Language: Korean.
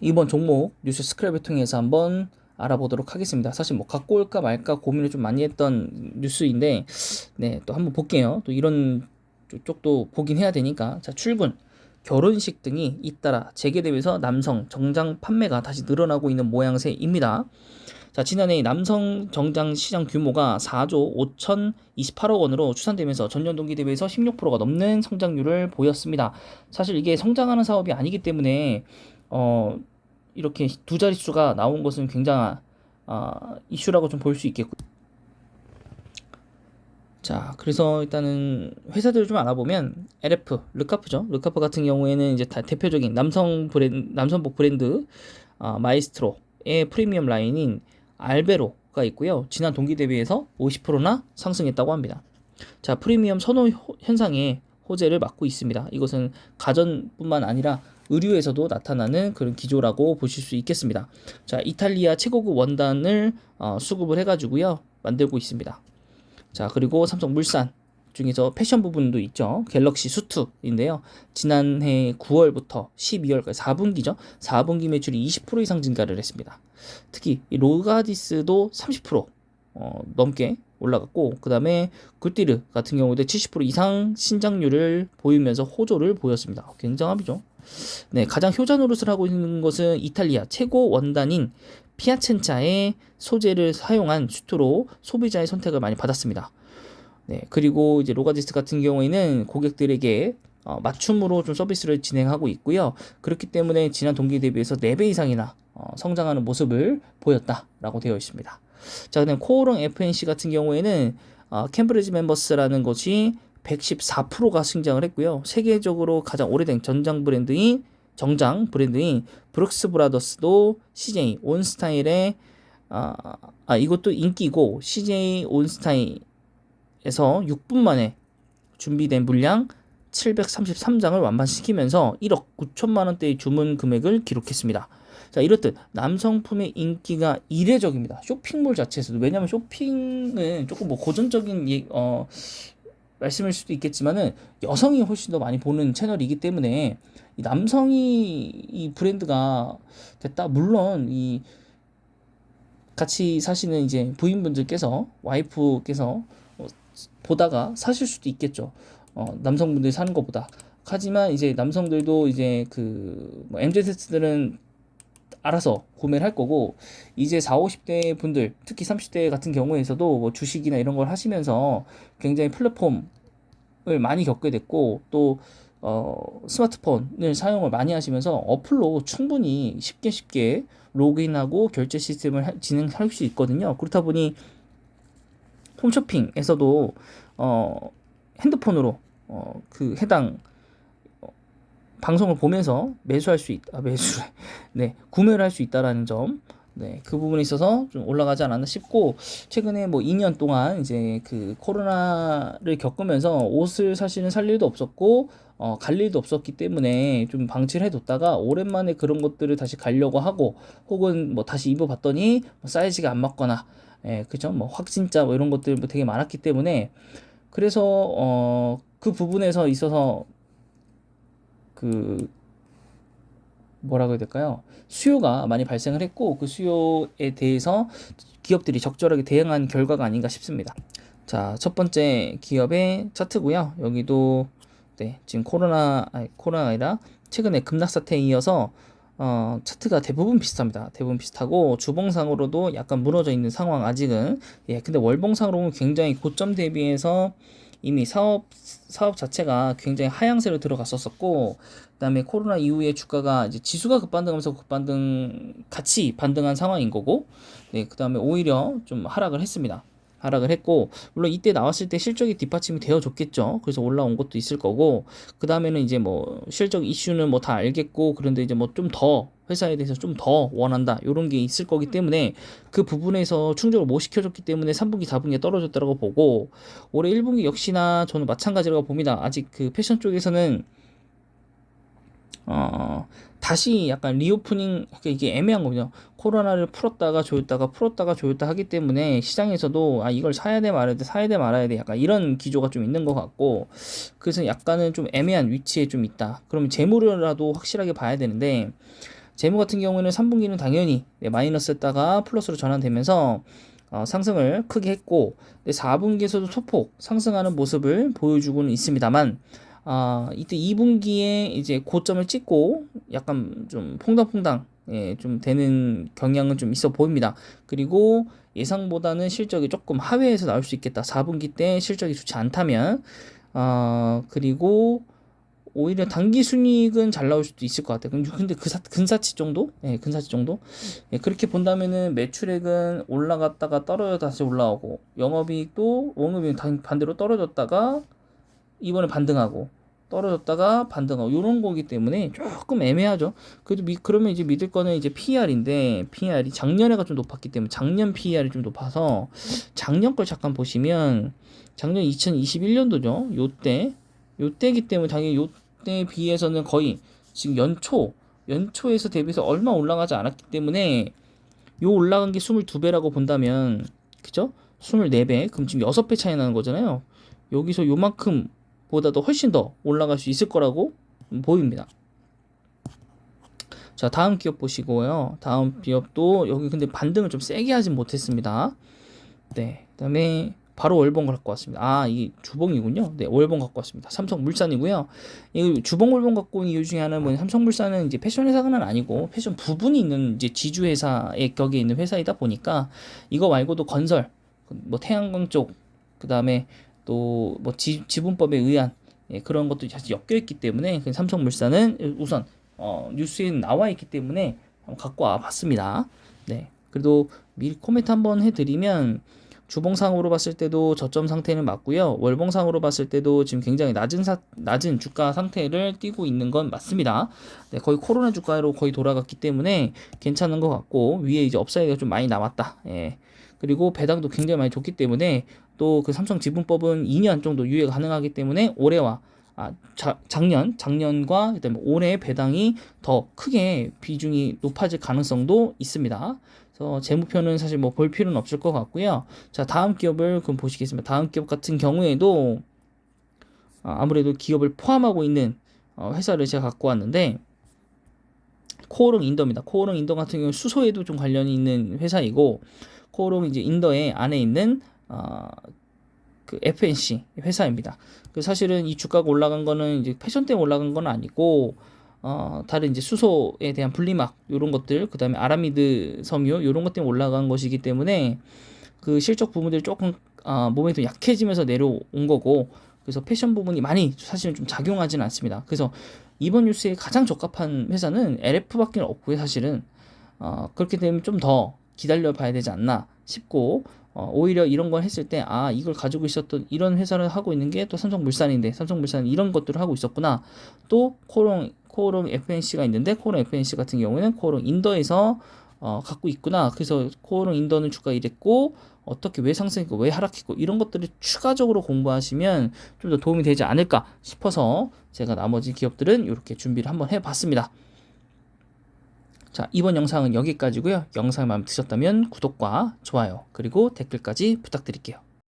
이번 종목 뉴스 스크랩을 통해서 한번 알아보도록 하겠습니다. 사실 뭐 갖고 올까 말까 고민을 좀 많이 했던 뉴스인데, 네, 또 한번 볼게요. 또 이런 쪽도 보긴 해야 되니까. 자, 출근, 결혼식 등이 잇따라 재개되면서 남성 정장 판매가 다시 늘어나고 있는 모양새입니다. 자, 지난해 남성 정장 시장 규모가 4조 5,028억 원으로 추산되면서 전년 동기 대비해서 16%가 넘는 성장률을 보였습니다. 사실 이게 성장하는 사업이 아니기 때문에 어, 이렇게 두 자릿수가 나온 것은 굉장한 아, 이슈라고 좀 볼 수 있겠고. 자, 그래서 일단은 회사들을 좀 알아보면 LF, 르카프죠. 르카프 같은 경우에는 이제 다 대표적인 남성 브랜드, 남성복 브랜드 아, 마이스트로의 프리미엄 라인인 알베로가 있고요. 지난 동기 대비해서 50%나 상승했다고 합니다. 자, 프리미엄 선호 호- 현상에 호재를 맡고 있습니다. 이것은 가전뿐만 아니라 의류에서도 나타나는 그런 기조라고 보실 수 있겠습니다. 자, 이탈리아 최고급 원단을 어, 수급을 해가지고요 만들고 있습니다. 자, 그리고 삼성물산 중에서 패션 부분도 있죠. 갤럭시 수트인데요. 지난해 9월부터 12월까지 4분기죠. 4분기 매출이 20% 이상 증가를 했습니다. 특히 이 로가디스도 30% 어, 넘게 올라갔고 그 다음에 굿디르 같은 경우도 70% 이상 신장률을 보이면서 호조를 보였습니다. 굉장합이죠. 네, 가장 효자 노릇을 하고 있는 것은 이탈리아 최고 원단인 피아첸차의 소재를 사용한 슈트로 소비자의 선택을 많이 받았습니다. 네, 그리고 이제 로가디스 같은 경우에는 고객들에게 어, 맞춤으로 좀 서비스를 진행하고 있고요. 그렇기 때문에 지난 동기 대비해서 4배 이상이나 어, 성장하는 모습을 보였다라고 되어 있습니다. 자, 그다음 코오롱 FNC 같은 경우에는 어, 캠브리지 멤버스라는 것이 114%가 성장을 했고요. 세계적으로 가장 오래된 전장 브랜드인 정장 브랜드인 브룩스 브라더스도 CJ 온스타일의 아, 아 이것도 인기고 CJ 온스타일에서 6분 만에 준비된 물량 733장을 완판시키면서 1억 9천만 원대의 주문 금액을 기록했습니다. 자, 이렇듯 남성품의 인기가 이례적입니다. 쇼핑몰 자체에서도 왜냐하면 쇼핑은 조금 뭐 고전적인 예, 어, 말씀일 수도 있겠지만은 여성이 훨씬 더 많이 보는 채널이기 때문에 이 남성이 이 브랜드가 됐다. 물론 이 같이 사시는 이제 부인분들께서 와이프께서 어, 보다가 사실 수도 있겠죠. 어, 남성분들이 사는 것보다. 하지만 이제 남성들도 이제 그 뭐 MZ세대들은 알아서 구매를 할 거고 이제 4, 50대 분들 특히 30대 같은 경우에서도 뭐 주식이나 이런 걸 하시면서 굉장히 플랫폼을 많이 겪게 됐고 또 어, 스마트폰을 사용을 많이 하시면서 어플로 충분히 쉽게 쉽게 로그인하고 결제 시스템을 하- 진행할 수 있거든요. 그렇다 보니 홈쇼핑에서도 어, 핸드폰으로 어, 그 해당 어, 방송을 보면서 매수할 수 있다. 아, 매수를 네 구매를 할 수 있다라는 점. 네, 그 부분에 있어서 좀 올라가지 않았나 싶고, 최근에 뭐 2년 동안 이제 그 코로나를 겪으면서 옷을 사실은 살 일도 없었고, 어, 갈 일도 없었기 때문에 좀 방치를 해뒀다가 오랜만에 그런 것들을 다시 가려고 하고, 혹은 뭐 다시 입어봤더니 뭐 사이즈가 안 맞거나, 예, 그죠? 뭐 확진자 뭐 이런 것들 뭐 되게 많았기 때문에, 그래서, 어, 그 부분에서 있어서 그 뭐라고 해야 될까요? 수요가 많이 발생을 했고 그 수요에 대해서 기업들이 적절하게 대응한 결과가 아닌가 싶습니다. 자, 첫 번째 기업의 차트고요. 여기도 네, 지금 코로나 아니 코로나가 아니라 최근에 급락 사태에 이어서 어, 차트가 대부분 비슷합니다. 대부분 비슷하고 주봉상으로도 약간 무너져 있는 상황 아직은 예, 근데 월봉상으로는 굉장히 고점 대비해서 이미 사업 사업 자체가 굉장히 하향세로 들어갔었었고 그다음에 코로나 이후에 주가가 이제 지수가 급반등하면서 급반등 같이 반등한 상황인 거고 네 그다음에 오히려 좀 하락을 했습니다. 하락을 했고 물론 이때 나왔을 때 실적이 뒷받침이 되어 줬겠죠. 그래서 올라온 것도 있을 거고 그 다음에는 이제 뭐 실적 이슈는 뭐 다 알겠고 그런데 이제 뭐 좀 더 회사에 대해서 좀 더 원한다 이런 게 있을 거기 때문에 그 부분에서 충족을 못 시켜줬기 때문에 3분기 4분기에 떨어졌다고 보고 올해 1분기 역시나 저는 마찬가지라고 봅니다. 아직 그 패션 쪽에서는 어, 다시 약간 리오프닝 그러니까 이게 애매한 거군요. 코로나를 풀었다가 조였다가 풀었다가 조였다 하기 때문에 시장에서도 아 이걸 사야 돼 말아야 돼 사야 돼 말아야 돼 약간 이런 기조가 좀 있는 것 같고 그래서 약간은 좀 애매한 위치에 좀 있다. 그러면 재물이라도 확실하게 봐야 되는데 재무 같은 경우에는 3분기는 당연히 네, 마이너스였다가 플러스로 전환되면서 어, 상승을 크게 했고 4분기에서도 소폭 상승하는 모습을 보여주고는 있습니다만 아, 이때 2분기에 이제 고점을 찍고 약간 좀 퐁당퐁당 예, 좀 되는 경향은 좀 있어 보입니다. 그리고 예상보다는 실적이 조금 하회해서 나올 수 있겠다. 4분기 때 실적이 좋지 않다면 아, 그리고 오히려 단기 순이익은 잘 나올 수도 있을 것 같아요. 근데- 그 사, 근사치 정도? 예, 근사치 정도? 예, 그렇게 본다면은 매출액은 올라갔다가 떨어져 다시 올라오고 영업이익도 원업이 반대로 떨어졌다가 이번에 반등하고 떨어졌다가 반등하고 이런 거기 때문에 조금 애매하죠. 그래도 미, 그러면 이제 믿을 거는 이제 PR인데 PR이 작년에가 좀 높았기 때문에 작년 PR이 좀 높아서 작년 걸 잠깐 보시면 작년 2021년도죠. 요때 요때기 때문에 당연히 요때에 비해서는 거의 지금 연초 연초에서 대비해서 얼마 올라가지 않았기 때문에 요 올라간 게 22배라고 본다면 그죠? 24배 그럼 지금 6배 차이 나는 거잖아요. 여기서 요만큼 보다도 훨씬 더 올라갈 수 있을 거라고 보입니다. 자, 다음 기업 보시고요. 다음 기업도 여기 근데 반등을 좀 세게 하진 못했습니다. 네. 그다음에 바로 월봉 갖고 왔습니다. 아, 이 주봉이군요. 네, 월봉 갖고 왔습니다. 삼성물산이고요. 이 주봉 월봉 갖고 온 이유 중에 하나는 뭐냐, 삼성물산은 이제 패션 회사는 아니고 패션 부분이 있는 이제 지주 회사의 격에 있는 회사이다 보니까 이거 말고도 건설, 뭐 태양광 쪽, 그 다음에 또 뭐 지분법에 의한 예, 그런 것도 사실 엮여 있기 때문에 그 삼성물산은 우선 어, 뉴스에 나와 있기 때문에 갖고 와 봤습니다. 네. 그래도 미리 코멘트 한번 해드리면 주봉상으로 봤을 때도 저점 상태는 맞고요. 월봉상으로 봤을 때도 지금 굉장히 낮은 사, 낮은 주가 상태를 띄고 있는 건 맞습니다. 네, 거의 코로나 주가로 거의 돌아갔기 때문에 괜찮은 것 같고 위에 이제 업사이드가 좀 많이 남았다. 예. 그리고 배당도 굉장히 많이 좋기 때문에 또 그 삼성 지분법은 2년 정도 유예가 가능하기 때문에 올해와 아, 자, 작년, 작년과 그다음에 올해 배당이 더 크게 비중이 높아질 가능성도 있습니다. 그래서 재무표는 사실 뭐 볼 필요는 없을 것 같고요. 자, 다음 기업을 그럼 보시겠습니다. 다음 기업 같은 경우에도 아, 아무래도 기업을 포함하고 있는 어, 회사를 제가 갖고 왔는데 코오롱 인더입니다. 코오롱 인더 같은 경우는 수소에도 좀 관련이 있는 회사이고 코오롱 이제 인더의 안에 있는 어, 그 FNC 회사입니다. 그 사실은 이 주가가 올라간 거는 이제 패션 때문에 올라간 건 아니고 어, 다른 이제 수소에 대한 분리막 이런 것들 그다음에 아라미드 섬유 이런 것 때문에 올라간 것이기 때문에 그 실적 부분들이 조금 어, 몸에 좀 약해지면서 내려온 거고 그래서 패션 부분이 많이 사실은 좀 작용하지는 않습니다. 그래서 이번 뉴스에 가장 적합한 회사는 LF밖에 없고요, 사실은 어, 그렇게 되면 좀 더 기다려 봐야 되지 않나 싶고 어, 오히려 이런 걸 했을 때 아 이걸 가지고 있었던 이런 회사를 하고 있는 게 또 삼성물산인데 삼성물산 이런 것들을 하고 있었구나 또 코롱 코롱 FNC가 있는데 코롱 FNC 같은 경우에는 코롱 인더에서 어, 갖고 있구나 그래서 코롱 인더는 주가 이랬고 어떻게 왜 상승했고 왜 하락했고 이런 것들을 추가적으로 공부하시면 좀 더 도움이 되지 않을까 싶어서 제가 나머지 기업들은 이렇게 준비를 한번 해봤습니다. 자, 이번 영상은 여기까지고요. 영상 마음에 드셨다면 구독과 좋아요, 그리고 댓글까지 부탁드릴게요.